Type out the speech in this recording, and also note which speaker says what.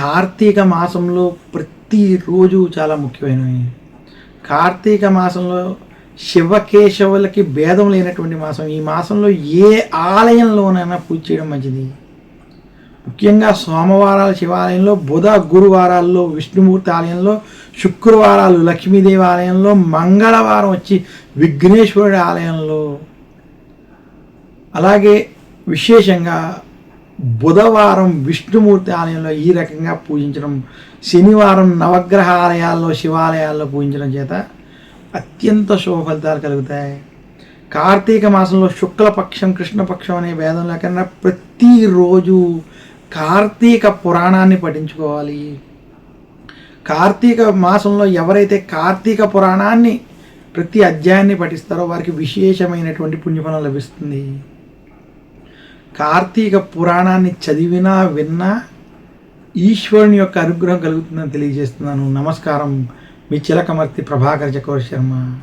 Speaker 1: కార్తీక మాసంలో ప్రతిరోజు చాలా ముఖ్యమైనవి. కార్తీక మాసంలో శివకేశవులకి భేదం లేనటువంటి మాసం. ఈ మాసంలో ఏ ఆలయంలోనైనా పూజ చేయడం మంచిది. ముఖ్యంగా సోమవారాలు శివాలయంలో బుధ గురువారాల్లో విష్ణుమూర్తి ఆలయంలో శుక్రవారాలు లక్ష్మీదేవి ఆలయంలో మంగళవారం వచ్చి విఘ్నేశ్వరుడి ఆలయంలో. అలాగే విశేషంగా బుధవారం విష్ణుమూర్తి ఆలయంలో ఈ రకంగా పూజించడం శనివారం నవగ్రహ ఆలయాల్లో శివాలయాల్లో పూజించడం చేత అత్యంత శుభ ఫలితాలు కలుగుతాయి. కార్తీక మాసంలో శుక్లపక్షం కృష్ణపక్షం అనే భేదం లేకుండా ప్రతిరోజు కార్తీక పురాణాన్ని పఠించుకోవాలి. కార్తీక మాసంలో ఎవరైతే కార్తీక పురాణాన్ని ప్రతి అధ్యాయాన్ని పఠిస్తారో వారికి విశేషమైనటువంటి పుణ్యఫలం లభిస్తుంది. కార్తీక పురాణాన్ని చదివినా విన్నా ఈశ్వరుని యొక్క అనుగ్రహం కలుగుతుందని తెలియజేస్తున్నాను. నమస్కారం. మీ చిలకమర్తి ప్రభాకర్ చక్రవర్తి శర్మ.